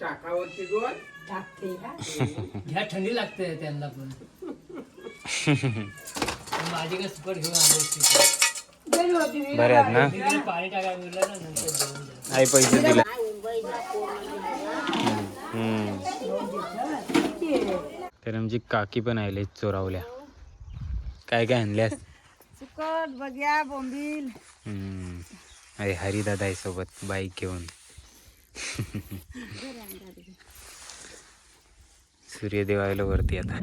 चाकावरती दोन टाकते घ्या थंडी लागते त्यांना पण. पण माझी काय सुकट घेऊन आलो गेली होती मी. बरे आहेत ना? तिला पाणी टाकायला मिळलं ना नंतर जेवण झालं. आई पैसे दिले. हम्म. तर आमची काकी पण आले चोरावल्या. काय काय आणल्यास? सुकट बघ्या बोंबील. हम्म. अरे हरिदादा आहे सोबत बाईक घेऊन. सूर्यदेव आयला वरती आता.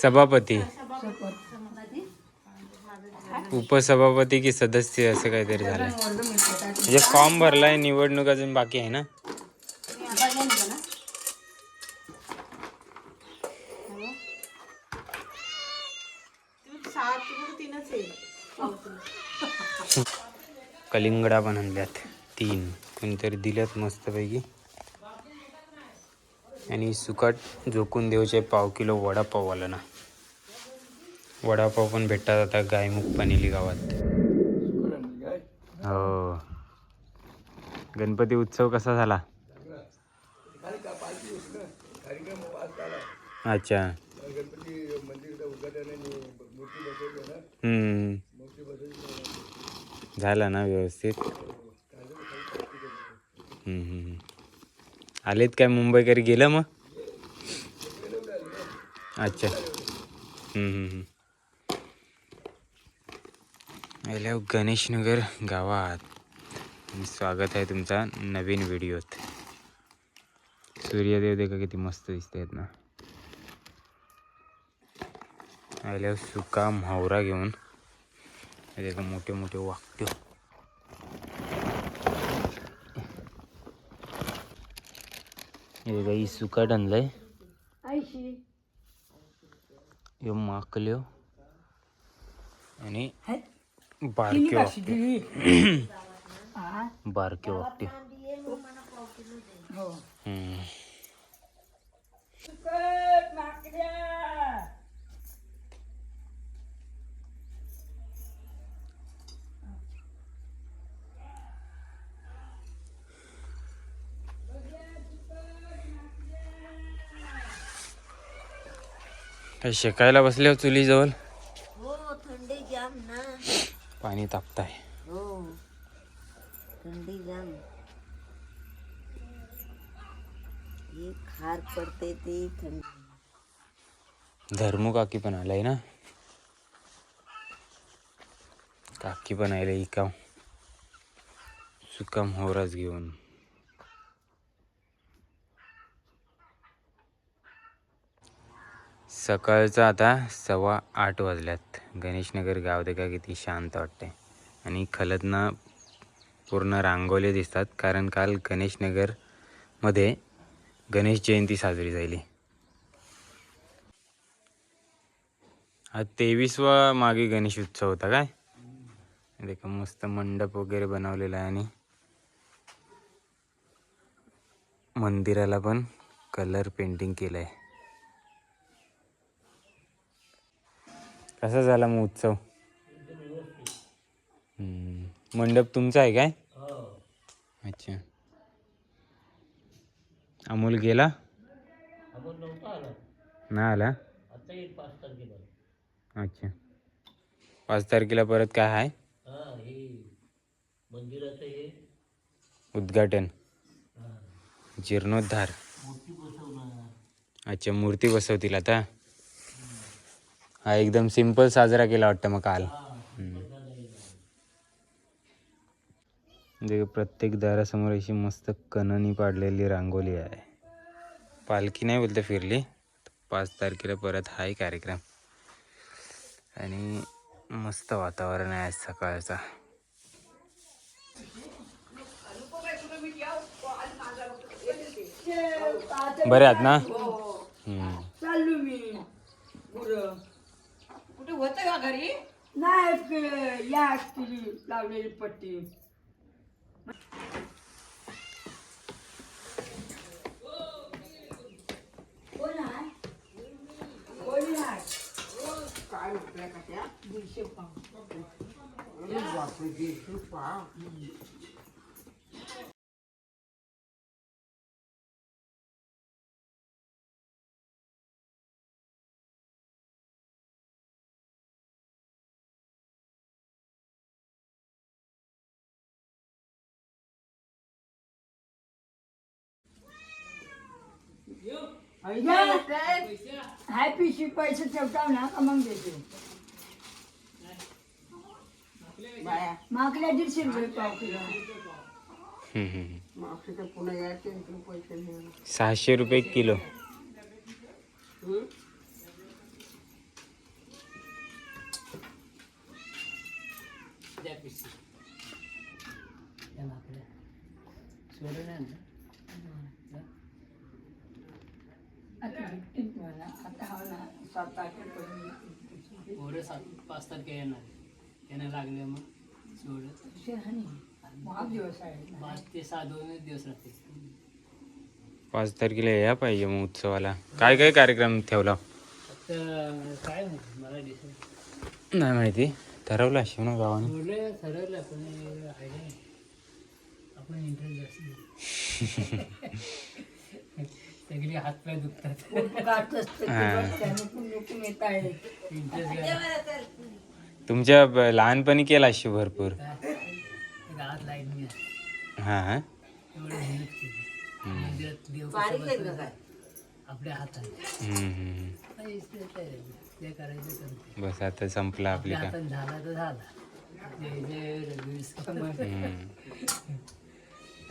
सभापती. उपसभापती की सदस्य असं काहीतरी झालंय. म्हणजे फॉर्म भरलाय निवडणूक अजून बाकी आहे ना? कलिंगडा पण आणल्यात. तीन. कोणतरी दिल्यात मस्तपैकी. आणि सुकट झोकून देऊचे पाव किलो वडापाव आला ना. वडापाव पण भेटतात आता गायमुख पानेली गावात. हो. गणपती उत्सव कसा झाला? अच्छा. झाला ना व्यवस्थित? आलेत काय मुंबईकर? गेलं मग? अच्छा. हम्म, आल्या हो, गणेशनगर गावात. स्वागत आहे तुमचा नवीन व्हिडिओत. सूर्यदेव देखा किती मस्त दिसत आहेत ना आल्यावर हो, सुका म्हावरा घेऊन. देखा मोठे मोठे वाक्य. हे काही सुकाट आणलंय? ऐशी ह्यो माकल्यो. आणि है? बारके कशी वाक्य दिली? हा? बारके वाक्य हो. हम्म. सुकट माकड्या काय शेकायला बसले चुलीजवळ? हो थंडी जाम ना. पाणी तापताय. हो थंडी जाम. हे खार पडते ते थंडी. धर्मू काकी पण आलाय ना? काकी पण आले इकाव. सुकाम होराच घेऊन. सकाळचं आता सव्वा आठ वाजल्यात. गणेशनगर गाव दे का किती शांत वाटते आणि खलतनं पूर्ण रांगोले दिसतात कारण काल गणेशनगरमध्ये गणेश जयंती साजरी झाली. हा तेवीसवा मागे गणेश उत्सव होता काय? देखा मस्त मंडप वगैरे बनवलेला आहे आणि मंदिराला पण कलर पेंटिंग केलं आहे कसा झाला मग उत्सव? मंडप तुमचा आहे काय? अच्छा. अमोल गेला? नाही आला? अच्छा. पाच तारखेला परत काय आहे? उद्घाटन. जीर्णोद्धार. अच्छा मूर्ती बसवतील आता? हा एकदम सिंपल साजरा केला वाटतं मग काल. जे प्रत्येक दारासमोर अशी मस्त कणनी पाडलेली रांगोली आहे. पालखी नाही बोलते फिरली. पाच तारखेला परत हाय कार्यक्रम. आणि मस्त वातावरण आहे आज सकाळचा. बरे आहात ना हम्म. चाललो मी गुरं कुठे होतं का घरी? नाही या असतील लावलेली पट्टी? काय रुपया का त्या? दीडशे पाव. बापरे पाव. हाय पिशवी पैसे ठेवताव ना का मग देते? मागल्या दीडशे रुपये पाव किलो. हम्म, हम्म. सहाशे रुपये किलो. सोडून आण ना. आता भेटतील तुम्हाला आता हा ना सात तारखेपर्यंत पोरं सात पाच तारखे येणार त्यांना लागले मग सोडत दिवस आहे. पाच ते सहा दोनच दिवस राहते पाच तारखेला या पाहिजे मग उत्सवाला. काय काय कार्यक्रम ठेवला? काय मला दिसत नाही. माहिती. ठरवलं असेल ना गावाने. ठरवलं पण आहे. नाही. आपण इंटरेस्ट जास्त सगळे हातपाय दुखतात. तुमच्या ब- लहानपणी केला अशी भरपूर. गावात लाइट नाही आहे. हां हां. एवढं मेहनत केली. मंदिरात देव कसं बसवलं? आपल्या हातात हम्म, हम्म. काहीच नाही काय. जे करायचं करते. बस आता संपला आपली आपल्या का हातात झाला तर झाला. जय जय रघुवीर. समर्थ. हम्म,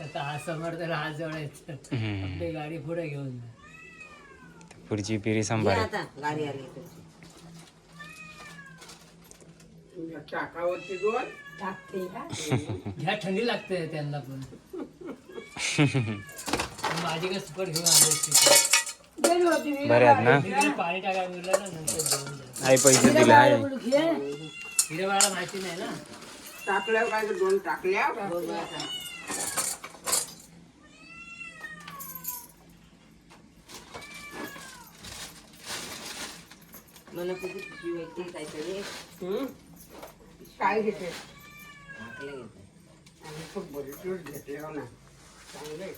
आता हा समर्थ हात जोडायचं हम्म. आपली गाडी पुढे घेऊन जा. पुढची पिढी सांभाळ टाकते का? घ्या थंडी लागते त्यांना पण. माझी काय सुकट घेऊन आली असती. गेली होती मी. बरे आहेत ना? पाणी टाकायला मिळलं ना नंतर देऊन जा. आई पैसे दिले हिरे माहिती नाही ना. टाकल्या काय दोन टाकल्या काय घेते आम्ही खूप बरेच दिवस घेतले हो ना चांगले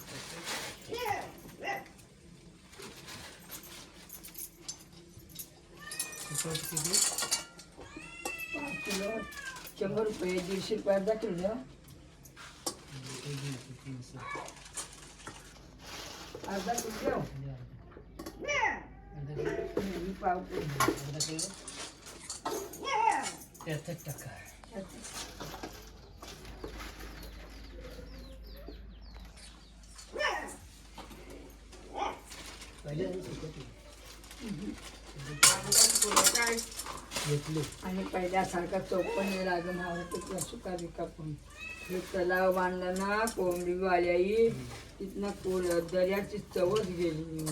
पाच किलो शंभर रुपये दीडशे रुपये अर्धा किलो. अर्धा किलो किलो. टक्का आणि पहिल्यासारखा चौपन्न लागून हवा तिथला सुका बिका पण हे तलाव बांधला ना कोंबडी वाल्याई तिथनं कोल दर्याची चवच गेली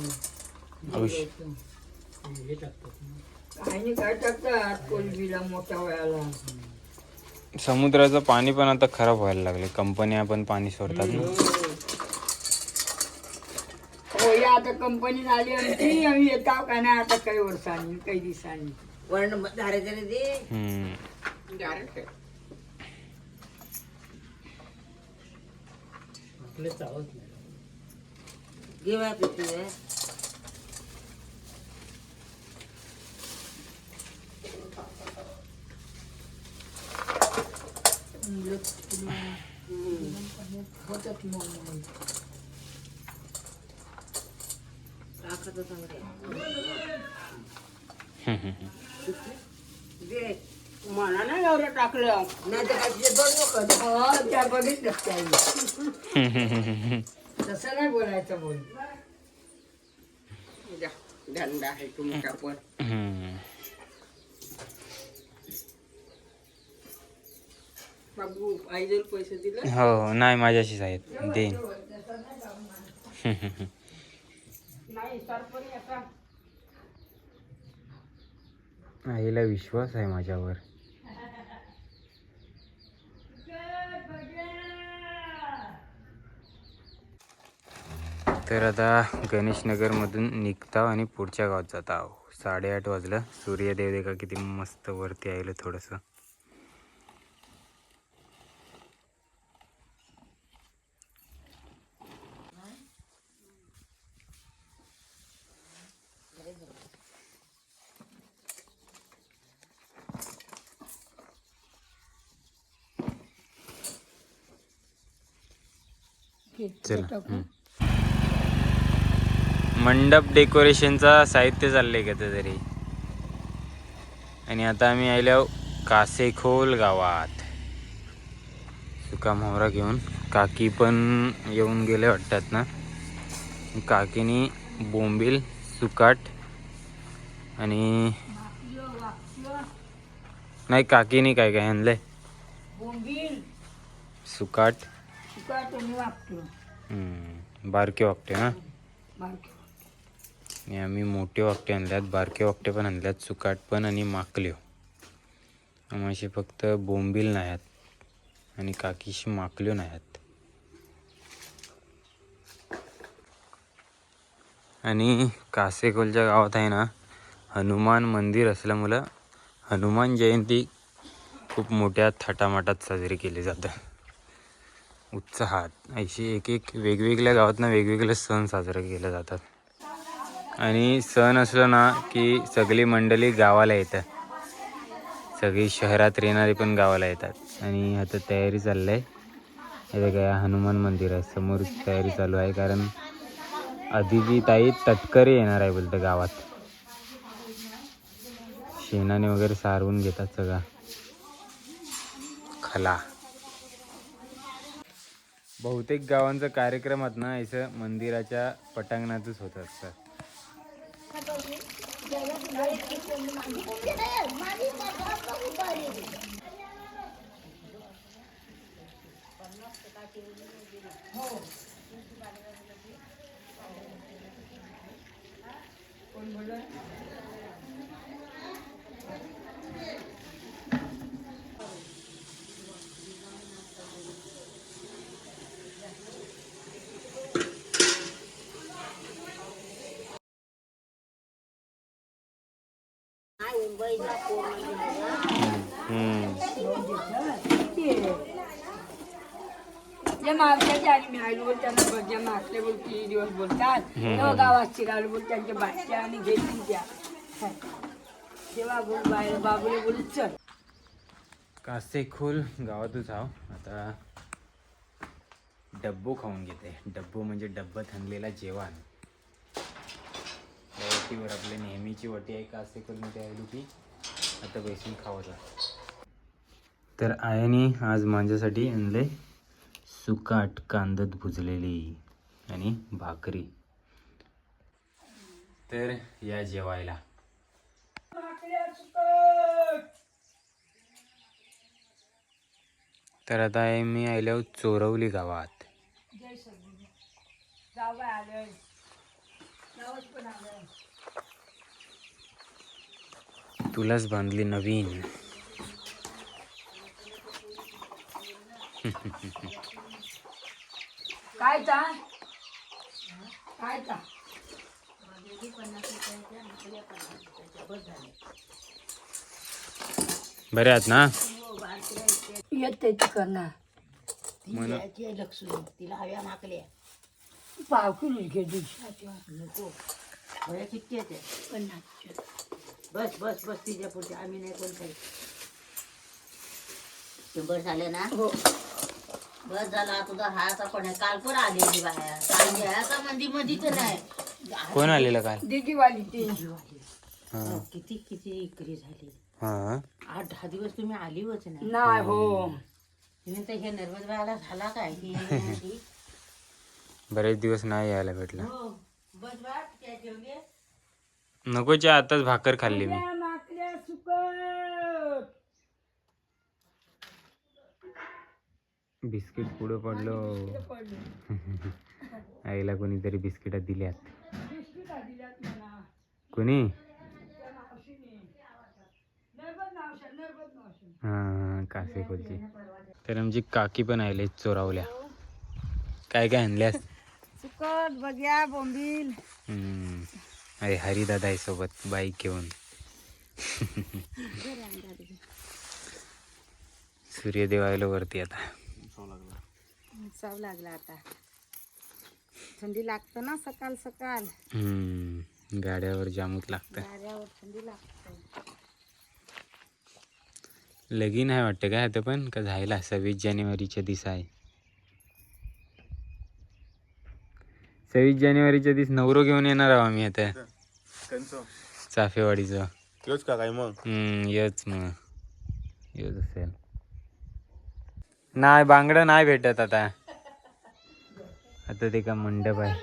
हे टाकतात ना. काही नाही काय टाकतात? कोलबीला मोठ्या वयाला. समुद्राचं पाणी पण आता खराब व्हायला लागले कंपन्या पण पाणी सोडतात ना. हो या आता कंपनी आली आणि आम्ही येताव का नाही आता काही वर्षांनी काही दिवसांनी. हम्म. आपले चावत नाही होतात मग मला नाही एवढं टाकलं नाही तर त्या बघितलं त्याने तसं नाही बोलायचं बोल धंदा आहे तुमचा पण हम्म. बाबू आई जर पैसे दिले हो नाही माझ्याशीच आहेत. देईन. आईला विश्वास आहे माझ्यावर. तर आता गणेशनगरमधून निघता आणि पुढच्या गावात जात. आहो साडेआठ वाजलं. सूर्यदेव देखा किती मस्त वरती आलं थोडंसं. चला. मंडप डेकोरेशनचा साहित्य चाललंय का तरी? आणि आता आम्ही आलो कासेखोल गावात. सुका मोहरा घेऊन काकी पण येऊन गेले वाटतात ना? काकीनी बोंबील सुकाट आणि नाही काकीनी काय काय आणलंय? बोंबील. सुकाट. वापतो बारके वाकटे ना? बारके आणि आम्ही मोठे वाकटे आणल्यात बारके वाकटे पण आणल्यात सुकाट पण आणि माकल्यो आम्हाशी फक्त बोंबील नाही आहेत आणि काकीशी माकल्यो नाही आहेत. आणि कासेकोलच्या गावात आहे ना हनुमान मंदिर असल्यामुळं हनुमान जयंती खूप मोठ्या थाटामाटात साजरी केली जातं. उत्साहात. अशी एक एक वेगवेगळ्या गावातनं वेगवेगळे सण साजरे केले जातात. आणि सण असलं ना की सगळी मंडळी गावाला येतात. सगळी शहरात येणारी पण गावाला येतात. आणि आता तयारी चाललं आहे हे काय हनुमान मंदिर आहे समोर तयारी चालू आहे. कारण आधीची ताई तटकरे येणार आहे बोलतं गावात. शेणाने वगैरे सारवून घेतात सगळा. खला. बहुतेक गावांचा कार्यक्रमात ना असं मंदिराच्या पटांगणातच होत असतात हम्म. जे मागच्या आणि मी आलो बोल त्यांना बघ जे मागले बोल किती दिवस बोलतात तेव्हा गावात शिरायला बोल त्यांच्या बाटल्या आणि घेतली त्या. तेव्हा बोल बाहेर बाबूले बोल चल. कासेखोल गावातच आहो आता डब्बू खाऊन घेते. डब्बू म्हणजे डब्बत आणलेला जेवण. वटीवर आपली नेहमीची वटी आहे कासेखोलमध्ये आली की आता बैसून खावायचा तर आयाने आज माझ्यासाठी आणले सुकाट कांदत भुजलेली आणि भाकरी. तर या जेवायला. तर आता आहे मी आलो चोरवली गावात जय सगळी जाऊ बाय आलंय जावच पण आलंय तुलाच बांधली नवीन. काय ता काय ता बरे आहात ना? येते करणार लक्ष्मी तिला हव्या माकल्या पाव किलो घे दिवसाच्या नको. किती येते? पन्नासच्या बस बस बस तिच्या पुढचे. आम्ही नाही कोण काही. शंभर झाले ना? हो. बस झाला तुझा हायाचा पण आहे? काल पण आलेली बाहेर? काल घ्यायचा मंदी मधीच नाही? कोण आलेलं काल? दिदीवाली ती. हां. किती किती इकरी झाली. हां. आठ दहा दिवस तुम्ही आलीच नाही. नाही हो. तर हे नर्वस व्हायला झाला काय? की? बरेच दिवस नाही यायला भेटलं. हो. बस बा त्या जेवले नकोच्या आताच भाकर खाल्ली मी. बिस्किट पुढं पडलो. पडलं. आईला कोणीतरी दिल्यात. बिस्किटा दिल्यात म्हणा. कोणी? त्या मावशीने. नर्वद मावशा नर्वद मावशी. हां कासेकोलची तर आमची काकी पण आले चोरावल्या. काय काय आणल्यास? सुकट बघ्या बोंबील. हम्म. अरे हरिदादा आहे सोबत बाईक घेऊन सूर्यदेव आलो वरती आता. चाव लागला. आता. थंडी लागतं ना सकाळ सकाळ हम्म. गाड्यावर जामूत लागतं. गाड्यावर थंडी लागतं. लगीन आहे वाटतं काय आता पण? का झायला सव्वीस जानेवारीच्या दिसा आहे. सव्वीस जानेवारीच्या दिवस नवरो घेऊन येणार आहोत आम्ही आता. चाफेवाडीचं. तोच का काय मग? हम्म यच मग. यच असेल. नाही बांगडं नाही भेटत आता. आता ते का मंडप आहे.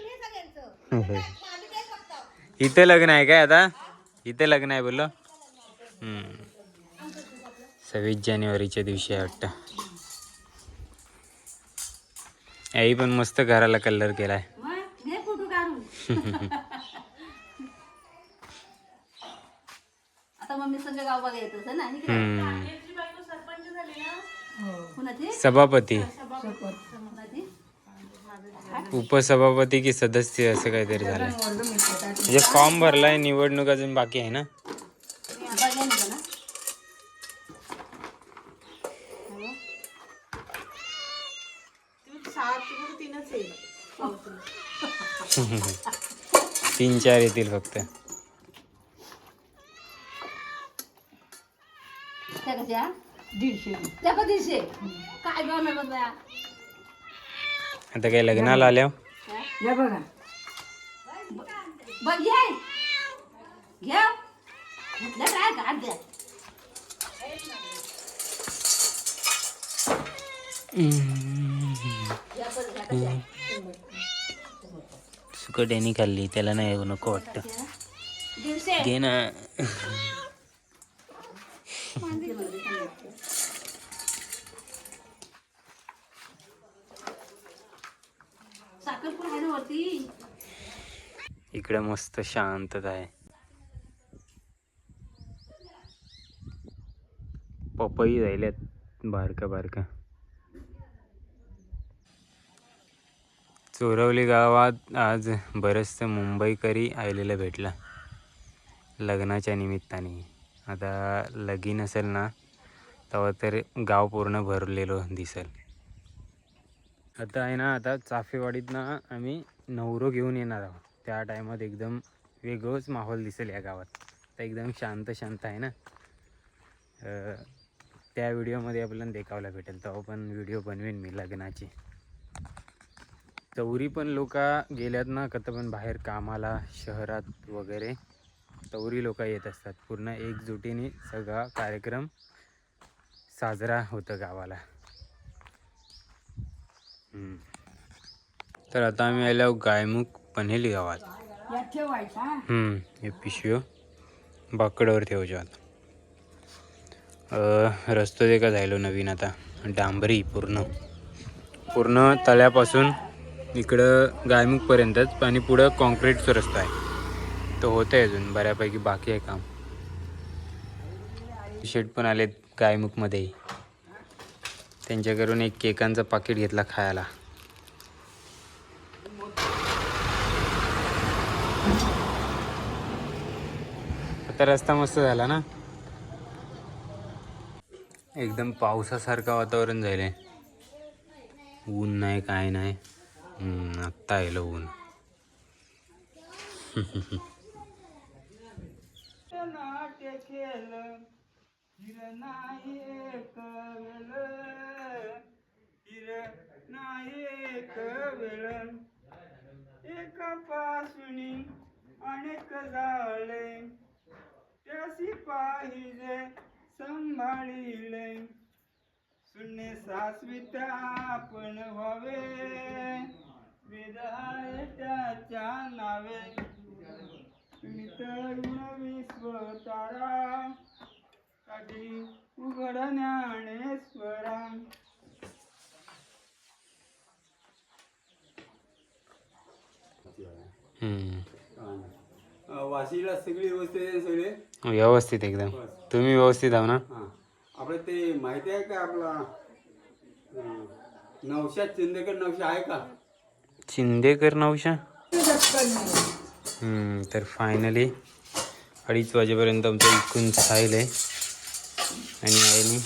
इथे लग्न आहे काय आता? इथे लग्न आहे बोललो. हम्म. सव्वीस जानेवारीच्या दिवशी आहे वाटतं. आई पण मस्त घराला कलर केलाय. आता मम्मी संग गाव बघायचं होतं ना इकडे. हम्म. कुणाची? सभापती. उपसभापती की सदस्य असं काहीतरी झालंय. म्हणजे फॉर्म भरलाय निवडणूक अजून बाकी आहे ना बघायला नको ना तीन चार येतील फक्त. त्या कशा? दीडशे. त्या पण दिवशी काय आता काही लग्नाला आल्या या बघा. बघ घे. घ्या काय? द्या सुकट्यानी खाल्ली त्याला नाही नको वाटतं. घे ना. इकडे मस्त शांतता आहे. पपई राहिल्यात बारका बारका. चोरवली गावात आज बरंचसं मुंबईकरी आलेलं भेटलं. लग्नाच्या निमित्ताने. आता लगीन असेल ना तेव्हा तर गाव पूर्ण भरलेलो दिसेल. आता आहे ना आता चाफेवाडीतनं आम्ही नवरो घेऊन येणार आहोत. त्या टायमात एकदम वेगळंच माहोल दिसेल या गावात. तर एकदम शांत शांत आहे ना. त्या व्हिडिओमध्ये आपल्याला देखावला भेटेल. तेव्हा पण व्हिडिओ बनवेन मी लग्नाची. तवरी पण लोक गेल्यात ना कथं पण बाहेर कामाला शहरात वगैरे तवरी लोक येत असतात. पूर्ण एकजुटीने सगळा कार्यक्रम साजरा होतं गावाला. तर आता आम्ही आलो गायमुख पन्हेली गावात. हे? पिशव्यो बाकडावर ठेवच्या आता. रस्तो ते का झालो नवीन आता. डांबरी पूर्ण. पूर्ण तळ्यापासून इकडं गायमुखपर्यंतच आणि पुढं कॉन्क्रीटचा रस्ता आहे. तो होतं आहे अजून बऱ्यापैकी बाकी आहे काम. शेट पण आलेत गायमुखमध्येही. त्यांच्याकडून एक केकांचं पाकिट घेतला खायला. आता रस्ता मस्त झाला ना? एकदम पावसासारखं वातावरण झालंय. ऊन नाही काय नाही. आत्ता आहे ऊन एका पासुनी अनेक झाले त्यासी पाहिजे सांभाळिले सुने सासविता आपण व्हावे. त्याच्या नावे. तरुण विश्व तारा. काठी उघड ज्ञानेश्वरा. वाशीला सगळी व्यवस्थित आहे सगळे? व्यवस्थित एकदम. तुम्ही व्यवस्थित आहो ना? हां. आपलं ते माहिती आहे का आपला नवशात चिंदेकर नवशा आहे का? शिंदेकर नवशा तर फायनली अडीच वाजेपर्यंत आमचं इकून साईल आहे. आणि आईने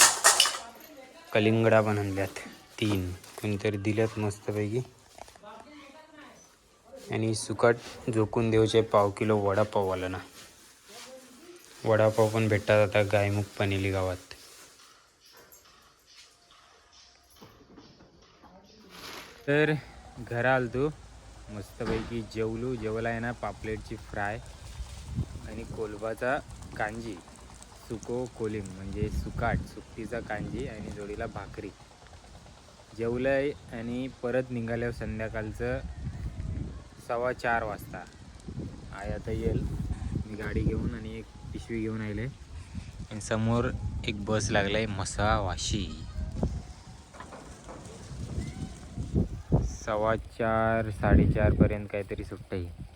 कलिंगडा पण आणल्यात. तीन. कोणतरी दिल्यात मस्तपैकी. आणि सुकाट झोकून देऊचे पाव किलो वडापाव आला ना. वडापाव पण भेटतात आता गायमुख पनेली गावात. तर घरा आलतो मस्तपैकी जेवलो जेवला आहे ना पापलेटची फ्राय आणि कोलबाचा कांजी. सुको कोलिम म्हणजे सुकाट सुकटीचा कांजी आणि जोडीला भाकरी. जेवलं आहे आणि परत निघाल्यावर संध्याकाळचं सव्वा चार वाजता. आय आता येईल. मी गाडी घेऊन आणि एक पिशवी घेऊन आले आणि समोर एक बस लागलाय मसा वाशी सव्वा चार साडेचारपर्यंत काहीतरी सुटतं आहे.